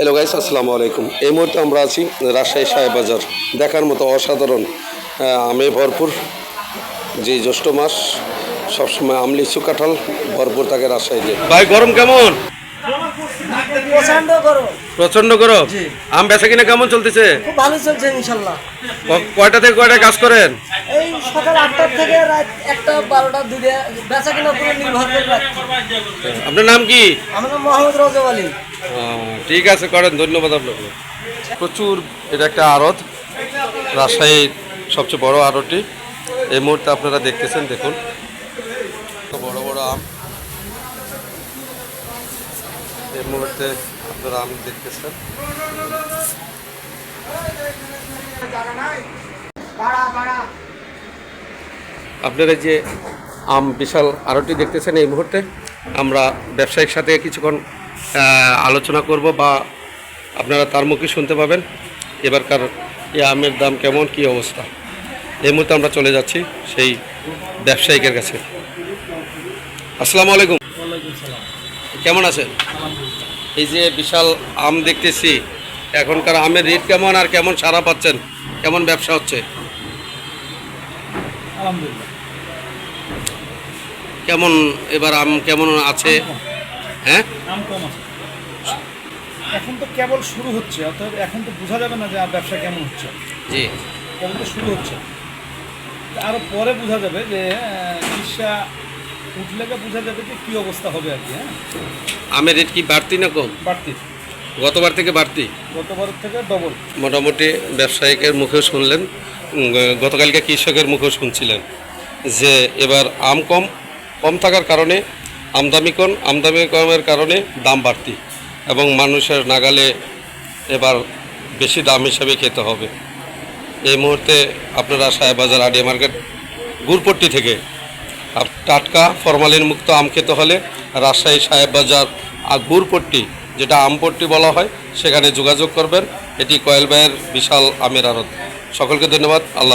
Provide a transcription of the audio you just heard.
Hello guys আসসালামু আলাইকুম। এই মুহূর্তে আমরা আছি রাজশাহী সাহেব বাজার। দেখার মতো অসাধারণ আমে ভরপুর যে জ্যৈষ্ঠ মাস সবসময় আম লিচু কাঁঠাল ভরপুর থাকে রাজশাহীতে। ভাই গরম কেমন? প্রচণ্ড গরম। আম বেচা কিনা কেমন চলতেছে? খুব ভালো চলছে ইনশাল্লাহ। কয়টা থেকে কয়টা কাজ করেন? এই সকাল আটটার থেকে রাত একটা বারোটা দুটো বেচা কিনা পুরো নির্ভর করে আপনার নাম কি? আমার নাম মোহাম্মদ রজব আলী। ঠিক আছে করেন ধন্যবাদ আপনাকে। প্রচুর এটা একটা আড়ত রাজশাহীর সবচেয়ে বড় আড়তটি। এই মুহূর্তে আপনারা দেখতেছেন দেখুন। বড় বড় আম। এই মুহূর্তে আপনারা আম দেখতেছেন। আপনারা যে আম বিশাল আরটি দেখতেছেন এই মুহূর্তে আমরা ব্যবসায়িক সাথে কিছুক্ষণ আলোচনা করব বা আপনারা তার মুখে শুনতে পাবেন এবারকার এই আমের দাম কেমন কি অবস্থা। এই মুহূর্তে আমরা চলে যাচ্ছি সেই ব্যবসায়িকের কাছে। আসসালামু আলাইকুম। কেমন আছেন? এই যে বিশাল আম দেখতেছি এখনকার আমের রেট কেমন আর কেমন সারা পাচ্ছেন? কেমন ব্যবসা হচ্ছে? আলহামদুলিল্লাহ। কেমন এবার আম কেমন আছে? হ্যাঁ? দাম কম আছে। এখন তো কেবল শুরু হচ্ছে অর্থাৎ এখন তো বোঝা যাবে না যে আর ব্যবসা কেমন হচ্ছে। জি। কেবল তো শুরু হচ্ছে। আরও পরে বোঝা যাবে যে চিকিৎসা উঠলে বোঝা যাবে যে কী অবস্থা হবে আর কি হ্যাঁ? আমের রেট কি বাড়তি না কম? বাড়তি। গতবার থেকে বাড়তি? গতবারের থেকে ডবল মোটামুটি ব্যবসায়িকের মুখেও শুনলেন। গতকালকে কৃষকের মুখেও শুনছিলেন যে এবার আম কম কম থাকার কারণে আমদামি কম আমদামি কমের কারণে দাম বাড়তি এবং মানুষের নাগালে এবার বেশি দাম হিসাবে খেতে হবে। এই মুহূর্তে আপনারা সাহেবাজার আডিয়া মার্কেট গুড়পট্টি থেকে টাটকা ফরমালিন মুক্ত আম খেতে হলে রাজশাহী সাহেববাজার আর গুড়পট্টি যেটা আমপট্টি বলা হয়, সেখানে যোগাযোগ করবেন। এটি কয়েল ভাইয়ের বিশাল আমের আরত সকলকে ধন্যবাদ। আল্লাহ